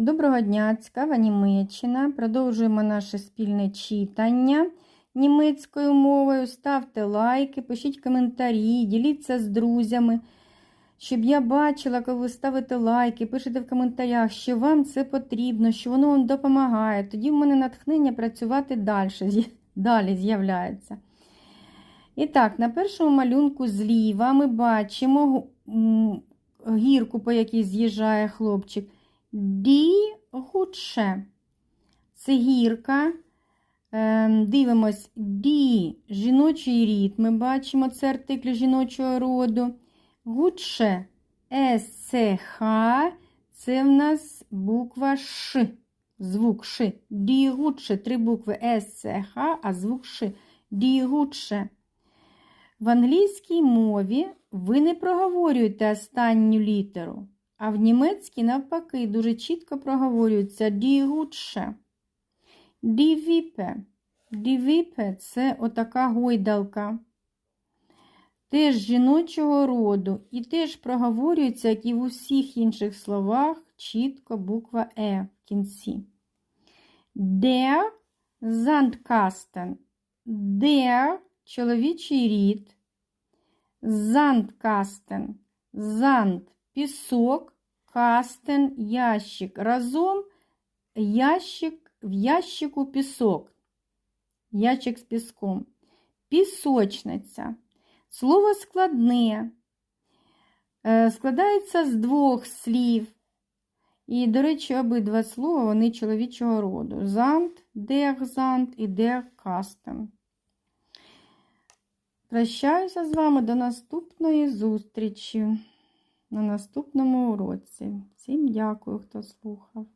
Доброго дня, цікава Німеччина. Продовжуємо наше спільне читання німецькою мовою. Ставте лайки, пишіть коментарі, діліться з друзями, щоб я бачила, коли ви ставите лайки, пишете в коментарях, що вам це потрібно, що воно вам допомагає. Тоді в мене натхнення працювати далі, далі з'являється. І так, на першому малюнку зліва ми бачимо гірку, по якій з'їжджає хлопчик. Ді гудше. Це гірка. Ем, Дивимось, ді жіночий рід. Ми бачимо це артикль жіночого роду. Гудше СЦХ. Це в нас буква Ш. Звук Ш. Ді гудше. Три букви СЦХ, а звук Ш. Ді гудше. В англійській мові ви не проговорюєте останню літеру. А в німецькій, навпаки, дуже чітко проговорюється Wippe. Die Wippe – це отака гойдалка. Теж жіночого роду. І теж проговорюється, як і в усіх інших словах, чітко буква Е в кінці. Der Sandkasten. Der – чоловічий рід. Sandkasten. Занд пісок, кастен, ящик. Разом ящик в ящику пісок. Ящик з піском. Пісочниця. Слово складне. Е, Складається з двох слів. І, до речі, обидва слова вони чоловічого роду. Занд, дерзанд і деркастен. Прощаюся з вами до наступної зустрічі на наступному уроці. Всім дякую, хто слухав.